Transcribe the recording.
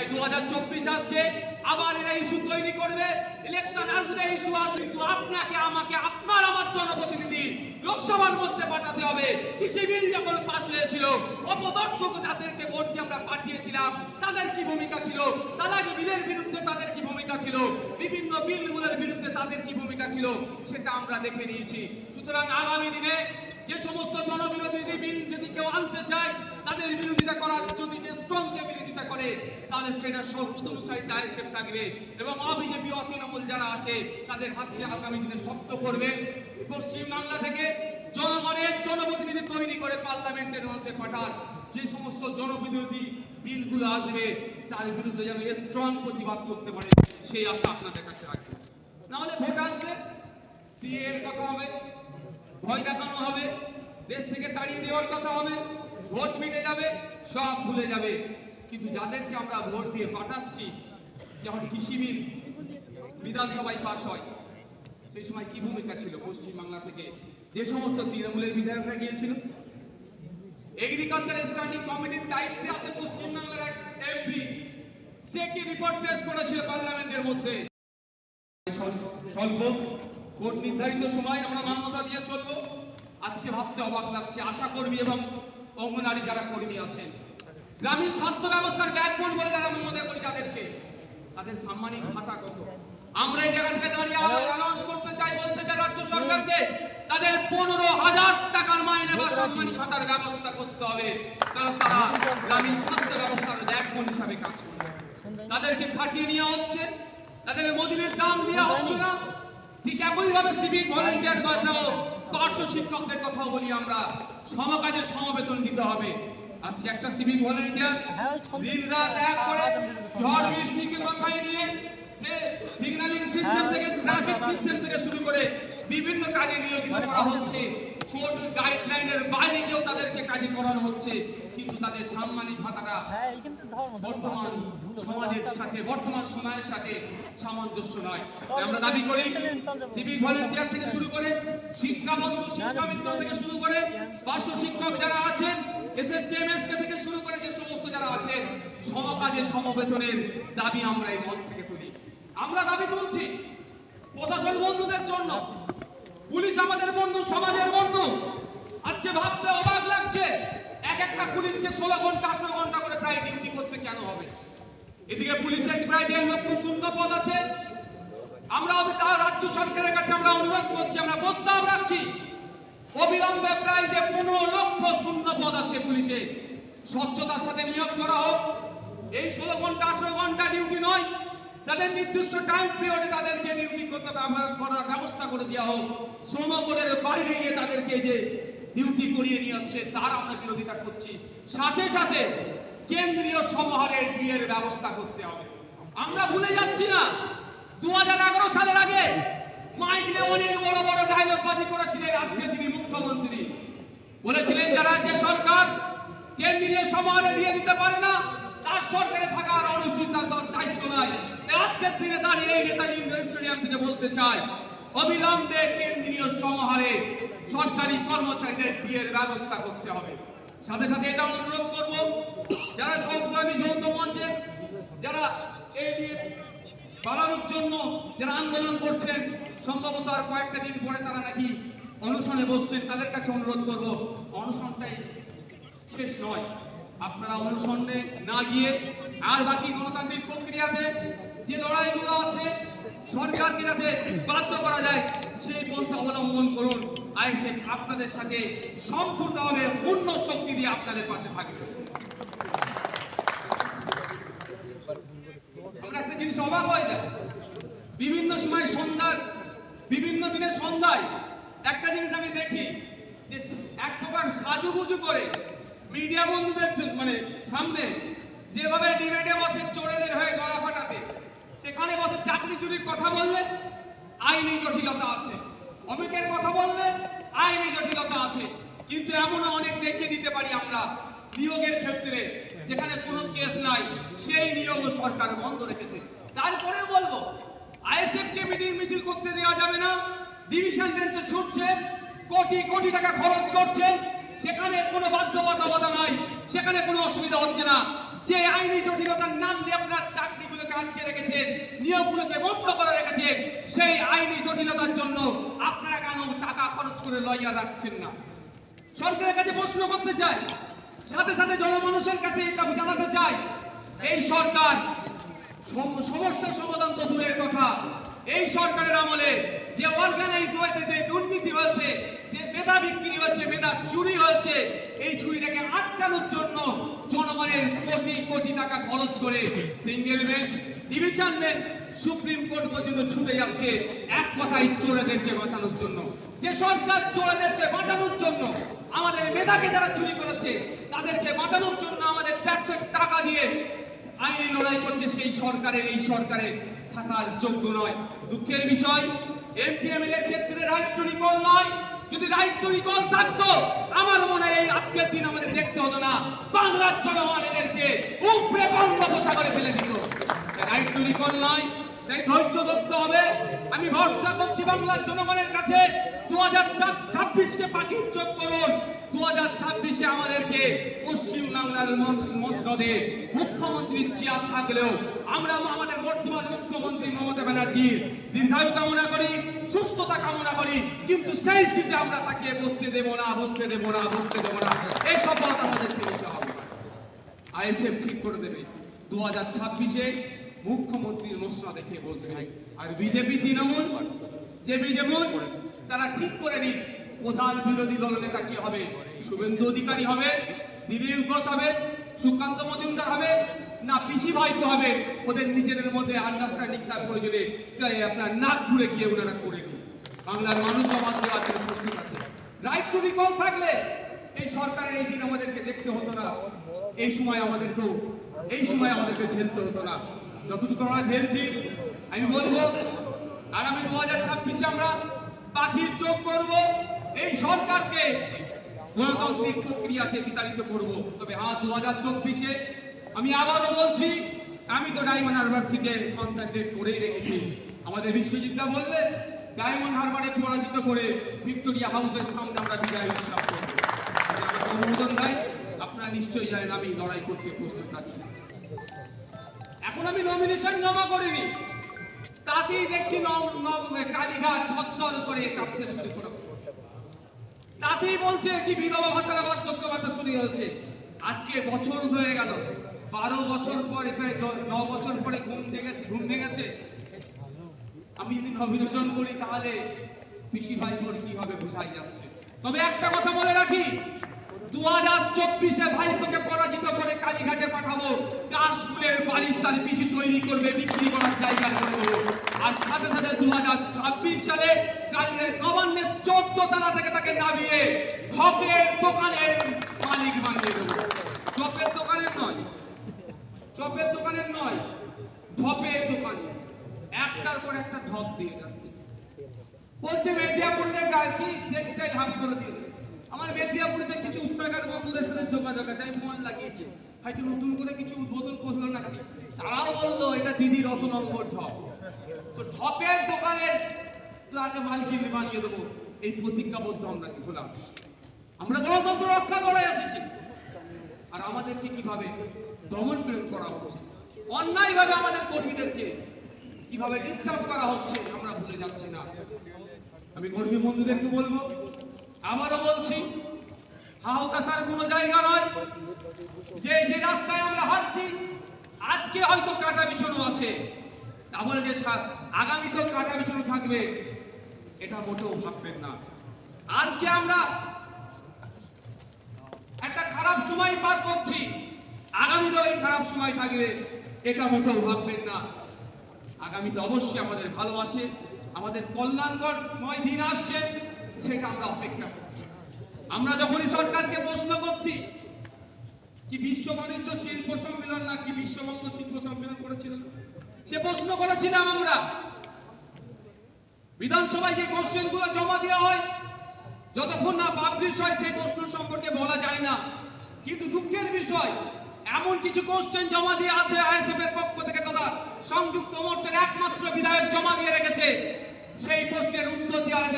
তাই দু হাজার চব্বিশ আসছে, আবার এরা ইস্যু তৈরি করবে। ইলেকশন আসবে, ইস্যু আসবে, কিন্তু আপনাকে, আমাকে, আপনার, আমার জনপ্রতিনিধি লোকসভার মধ্যে পাঠাতে হবে। কৃষি বিল যখন পাশ হয়েছিল অপদর্থ যাদেরকে ভোট দিয়ে আমরা পাঠিয়েছিলাম, তাদের কি ভূমিকা ছিল? তালাকি বিলের বিরুদ্ধে তাদের কি ভূমিকা ছিল? বিভিন্ন বিলগুলোর বিরুদ্ধে তাদের কি ভূমিকা ছিল? সেটা আমরা দেখে নিয়েছি। সুতরাং আগামী দিনে যে সমস্ত জনবিরোধী বিল যদি কেউ আনতে চায় তাদের বিরোধিতা করার যদি যে স্ট্রংকে বিরোধিতা করে, তাহলে সেটা সর্বপ্রথম সাইডে আইএসএফ থাকবে এবং অবিজেপি অতৃণমূল যারা আছে, তাদের হাতকে আগামী দিনে শক্ত করবে। পশ্চিমবাংলা থেকে জনগণের জনপ্রতিনিধি তৈরি করে পার্লামেন্টের মধ্যে পাঠান। যে সমস্ত জনবিরোধী বিলগুলো আসবে, তার বিরুদ্ধে যেন স্ট্রং প্রতিবাদ করতে পারে, সেই আশা আপনাদের কাছে রাখবে নাহলে ভোট আসবে সিএ এর কথা হবে, ভয় দেখানো হবে, দেশ থেকে তাড়িয়ে দেওয়ার কথা হবে। ভোট মিটে যাবে, সব ভুলে যাবে। কিন্তু যাদেরকে আমরা ভোট দিয়ে পাঠাচ্ছি যখন কৃষি বিল বিধানসভায় পাশ হয়, সেই সময় কি ভূমিকা ছিল পশ্চিম বাংলা থেকে? যে সমস্ত তৃণমূলের বিধায়করা গিয়েছিল। এগ্রিকালচার স্ট্যান্ডিং কমিটির দায়িত্বে আছে পশ্চিম বাংলার এক এমপি সে কি রিপোর্ট পেশ করেছিল পার্লামেন্টের মধ্যে? স্বল্প, কোর্ট নির্ধারিত সময় আমরা মান্যতা দিয়ে চলবো। আজকে ভাবতে অবাক লাগছে আশা কর্মী এবং অঙ্গনারী যারা কর্মী আছেন, গ্রামীণ স্বাস্থ্য ব্যবস্থার ব্যাকবোন বলে আমরা মনে করি তাদেরকে। তাদের সাম্মানিক ভাতা কত? আমরা এই জায়গা থেকে দাঁড়িয়ে অ্যানাউন্স করতে চাই, বলতে চাই রাজ্য সরকারকে, তাদের পনেরো হাজার টাকার মাইনে বা সম্মানিক ভাতার ব্যবস্থা করতে হবে। কারণ তারা গ্রামীণ স্বাস্থ্য ব্যবস্থার ব্যাকবোন হিসাবে কাজ করে। তাদেরকে খাটিয়ে নেওয়া হচ্ছে, তাদের মজুরির দাম দেওয়া হচ্ছে না। ঠিক একই ভাবে সিভিক ভলেন্টিয়ার কথাও পার্শ্ব শিক্ষকদের কথাও বলি আমরা। সমকাজের সমবেতন দিতে হবে। আজকে একটা সিভিক ভলেন্টিয়ার দিন রাত এক করে ঝড় বৃষ্টিকে মাথায় নিয়ে সে সিগন্যালিং সিস্টেম থেকে ট্রাফিক সিস্টেম থেকে শুরু করে বিভিন্ন কাজে নিয়োজিত করা হচ্ছে। কোর্ট গাইডলাইনের বাইরে গিয়েও তাদেরকে কাজে করানো হচ্ছে। কিন্তু তাদের সাম্মানিক ভাতাটা হ্যাঁ বর্তমান সমাজের সাথে বর্তমান সময়ের সাথে সামঞ্জস্য নয়। আমরা দাবি করি সিভিক ভলেন্টিয়ার থেকে শুরু করে শিক্ষা বন্ধু শিক্ষা মিত্র থেকে শুরু করে পার্শ্ব শিক্ষক যারা আছেন থেকে শুরু করে যে সমস্ত যারা আছেন সমকাজে সমবেতনের দাবি আমরা এই মঞ্চ থেকে তুলি। আমরা দাবি তুলছি প্রশাসন বন্ধুদের জন্য, পুলিশ আমাদের বন্ধু, সমাজের বন্ধু। আজকে ভাবতে অবাক লাগছে, এক একটা পুলিশকে ষোলো ঘণ্টা, আঠারো ঘণ্টা করে প্রায় ডিউটি করতে কেন হবে? এদিকে পুলিশের প্রায় দেড় লক্ষ শূন্য পদ আছে। আমরা রাজ্য সরকারের কাছে আমরা অনুরোধ করছি, আমরা প্রস্তাব রাখছি। অবিলম্বে প্রায় যে পনেরো লক্ষ শূন্য পদ আছে পুলিশে, স্বচ্ছতার সাথে নিয়োগ করা হোক। এই ষোলো ঘণ্টা, আঠারো ঘণ্টা ডিউটি নয় তাদের নির্দিষ্ট টাইম পিরিয়ডে তাদেরকে ডিউটি করতে করার ব্যবস্থা করে দেওয়া হোক। শ্রম বাইরে গিয়ে তাদেরকে যে ডিউটি করিয়ে নিয়ে হচ্ছে তার আমরা বিরোধিতা করছি। সাথে সাথে কেন্দ্রীয় সমাহারের ডিএর ব্যবস্থা করতে হবে। আমরা ভুলে যাচ্ছি না দু হাজার এগারো সালের আগে মাইক নিয়ে অনেক বড় বড় ডায়লগ বাজি করেছিলেন আজকে তিনি বলেছিলেন যারা যে সরকার কেন্দ্রীয় সমাহারে দিয়ে দিতে পারে না, তার সরকারে থাকার অনুচিত দায়িত্ব নাই। আজকের দিনে দাঁড়িয়ে এই ইন্ডোর স্টেডিয়াম থেকে বলতে চাই, অবিলম্বে কেন্দ্রীয় সমাহারে সরকারি কর্মচারীদের বিয়ের ব্যবস্থা করতে হবে। সাথে সাথে এটা অনুরোধ করব, যারা সৌদ্রামী যৌথ মঞ্চের, যারা এই বাড়ানোর জন্য যারা আন্দোলন করছেন, সম্ভবত আর কয়েকটা দিন পরে তারা নাকি অনশনে বসছেন, তাদের কাছে অনুরোধ করব, অনশনটাই শেষ নয়। আপনারা অনুসরণে না গিয়ে আর বাকি গণতান্ত্রিক প্রক্রিয়াতে যে লড়াইগুলো আছে, সরকারকে যাতে বাধ্য করা যায়, সেই পন্থা অবলম্বন করুন। আইএসএফ আপনাদের সাথে সম্পূর্ণভাবে পূর্ণ শক্তি দিয়ে আপনাদের পাশে থাকবে। আমরা একটা জিনিস অবাক হয়ে যায় বিভিন্ন সময় সন্ধ্যার, বিভিন্ন দিনের সন্ধ্যায় একটা জিনিস আমি দেখি, যে এক প্রকার সাজুগুজু করে মিডিয়া বন্ধুদের মানে সামনে যেভাবে ডিবেটে বসে চোরেদের হয়ে গলা ফাটাতে, সেখানে বসে চাকরি চুরির কথা বললে আইনি জটিলতা আছে। অমিকের কথা বললে আইনি জটিলতা আছে। কিন্তু এমনও অনেক দেখিয়ে দিতে পারি আমরা নিয়োগের ক্ষেত্রে, যেখানে কোনো কেস নাই, সেই নিয়োগ সরকার বন্ধ রেখেছে। তারপরেও বলব আইএসএফ কে মিটিং মিছিল করতে দেওয়া যাবে না। ডিভিশন বেঞ্চে ছুটছে, কোটি কোটি টাকা খরচ করছেন সেখানে কোনো বাধ্যবাধকতা নাই, সেখানে কোনো অসুবিধা হচ্ছে না। যে আইনি জটিলতার নাম দিয়ে আপনার চাকরিগুলোকে আটকে রেখেছেন নিয়োগগুলোকে বন্ধ করে রেখেছে, সেই আইনি জটিলতার জন্য আপনারা কেন টাকা খরচ করে লইয়া রাখছেন না? সরকারের কাছে প্রশ্ন করতে চাই, সাথে সাথে জনমানুষের কাছে এটা জানাতে চাই, এই সরকার সম- সমস্যার সমাধান তো দূরের কথা, এই সরকারের আমলে যে অর্গানাইজ হয়েছে, যে দুর্নীতি হয়েছে, যে মেধা বিক্রি হয়েছে, মেধা চুরি হয়েছে, এই চুরিটাকে আটকানোর জন্য জনগণের কোটি কোটি টাকা খরচ করে single bench division bench supreme court পর্যন্ত ছুটে যাচ্ছে এক কথাই চোরেদেরকে বাঁচানোর জন্য। যে সরকার চোরেদেরকে বাঁচানোর জন্য আমাদের মেধাকে যারা চুরি করেছে, তাদেরকে বাঁচানোর জন্য আমাদের ট্যাক্সের টাকা দিয়ে আইনি লড়াই করছে, সেই সরকারের, এই সরকারের থাকার যোগ্য নয়। দুঃখের বিষয় এমপিএমএল এর ক্ষেত্রে রাইট টু রিকল নয়। যদি রাইট টু রিকল থাকতো, আমার মনে হয় এই আজকের দিন আমাদের দেখতে হতো না। বাংলার জনগণ এদেরকে উপরে বঙ্গোপসাগরে ফেলে দিত। রাইট টু রিকল নয়। তাই ধৈর্য ধরতে হবে। আমি ভরসা করছি বাংলার জনগণের কাছে, দু হাজার ছাব্বিশকে পাখির চোখ করুন। দু হাজার ছাব্বিশে আমাদেরকে পশ্চিম বাংলার মসনদে মুখ্যমন্ত্রীর চেয়ার থাকলেও আমরা আমাদের বর্তমান মুখ্যমন্ত্রী মমতা ব্যানার্জির দীর্ঘায়ু কামনা করি, সুস্থতা কামনা করি, কিন্তু সেই সিটে আমরা তাকে বসতে দেব না বসতে দেব না বসতে দেব না। এই শপথ আমাদেরকে নিতে হবে। আইএসএফ ঠিক করে দেবে। দু হাজার ছাব্বিশে মুখ্যমন্ত্রীর মশলা দেখে বসবে। আর বিজেপি তৃণমূল, যে বিজেপি, তারা ঠিক করে নিন প্রধান বিরোধী দল নেতা কি হবে? শুভেন্দু অধিকারী হবে দিলীপ ঘোষ হবে, সুকান্ত মজুমদার হবে না পিসি ভাইপো হবে, ওদের নিজেদের মধ্যে আন্ডারস্ট্যান্ডিং তার প্রয়োজনে আপনার নাক ঘুরে গিয়ে ওনারা করে নিন বাংলার মানুষ জবাব দেওয়ার প্রস্তুত আছে। রাইট টু রিকল থাকলে এই সরকারের এই দিন আমাদেরকে দেখতে হতো না। এই সময় আমাদেরকেও, এই সময় আমাদেরকে ঝেলতে হতো না। যতটুকু আমরা ঝেলছি, আমি বলব, আগামী দু হাজার ছাব্বিশে আমরা পাখির চোখ করব, এই সরকারকে গণতান্ত্রিক প্রক্রিয়াকে বিতাড়িত করব। তবে হ্যাঁ দু হাজার চব্বিশে আমি আবারও বলছি, আমি তো ডায়মন্ড হারবার সিটে কনসেন্ট্রেট করেই রেখেছি। আমাদের বিশ্বজিৎদা বললে ডায়মন্ড হারবারে পরাজিত করে ভিক্টোরিয়া হাউসের সামনে আমরা বিজয় উৎসব করব অনুমোদন দেয়, আপনারা নিশ্চয়ই জানেন আমি লড়াই করতে প্রস্তুত আছি। এখন আমি নমিনেশন জমা করিনি। তাতেই দেখছি কালীঘাট থরথর করে কাঁপতে শুরু করেছে। তাতেই বলছে কি বিধবা ভাতার বার্ধক্য ভাতা শুরু হয়েছে। আজকে বছর হয়ে গেল। বারো বছর পরে, প্রায় ন বছর পরে ঘুম ভেঙেছে ঘুম ভেঙেছে। আমি যদি নমিনেশন করি, তাহলে পিসি ভাইপোর কি হবে বোঝাই যাচ্ছে? তবে একটা কথা বলে রাখি দু হাজার চব্বিশে ভাইপোকে পরাজিত করে কালীঘাটে পাঠাবো কাশফুলের বালিশ পিসি তৈরি করবে, বিক্রি করার জায়গা করে দেবো। আর সাথে সাথে দু হাজার ছাব্বিশ সালে কালীর নবান্নের চোদ্দ তলা থেকে তাকে নামিয়ে ধপের দোকানের মালিক বানিয়ে দেবো। চপের দোকানের নয় চপের দোকানের নয়, ধপের দোকানে। একটার পর একটা ধপ দিয়ে যাচ্ছে। বলছে মেদিয়াপুরে কি টেক্সটাইল হাব করে দিয়েছে? আমার মেদিয়াপুরে কিছু উত্তরাখণ্ড বন্ধুদের সাথে যোগাযোগ আছে, আমি ফোন লাগিয়েছি। হয়তো নতুন করে কিছু উদ্বোধন করল নাকি? তারাও বলল, এটা দিদির অত নম্বর ঢপ তো ঢপের দোকানের তাকে মালকিন বানিয়ে দেবো। এই প্রতিজ্ঞাবদ্ধ আমরা হলাম? আমরা গণতন্ত্র রক্ষা করে এসেছি। আর আমাদেরকে কীভাবে দমন পীড়ন করা হচ্ছে? অন্যায়ভাবে আমাদের কর্মীদেরকে কীভাবে ডিস্টার্ব করা হচ্ছে আমরা ভুলে যাচ্ছি না। আমি কর্মী বন্ধুদেরকে বলব। আবারও বলছি হাহতাশার কোনো জায়গা নয়। যে যে রাস্তায় আমরা হাঁটছি আজকে হয়তো কাটা বিছানো আছে। তা বলে যে আগামীতেও কাটা বিছানো থাকবে। এটা মোটেও ভাববেন না। আজকে আমরা একটা খারাপ সময় পার করছি। আগামীতেও এই খারাপ সময় থাকবে, এটা মোটেও ভাববেন না। আগামীতে অবশ্যই আমাদের ভালো আছে, আমাদের কল্যাণকর সময় দিন আসছে, সেটা আমরা অপেক্ষা করছি। আমরা যখনই সরকারকে প্রশ্ন করছি, কি বিশ্ব বাণিজ্য শিল্প সম্মেলন না কি বিশ্ববঙ্গ শিল্প সম্মেলন করেছিলেন সে প্রশ্ন করেছিলাম আমরা। বিধানসভায় যে কোশ্চেনগুলো জমা দেওয়া হয় যতক্ষণ না পাবলিশ হয়, সেই প্রশ্ন সম্পর্কে বলা যায় না। কিন্তু দুঃখের বিষয়, এমন কিছু কোশ্চেন জমা দিয়ে আছে আইএসএফ এর পক্ষ থেকে তথা সংযুক্ত মোর্চার একমাত্র বিধায়ক জমা দিয়ে রেখেছে। সেই প্রশ্নের উত্তর দেওয়ার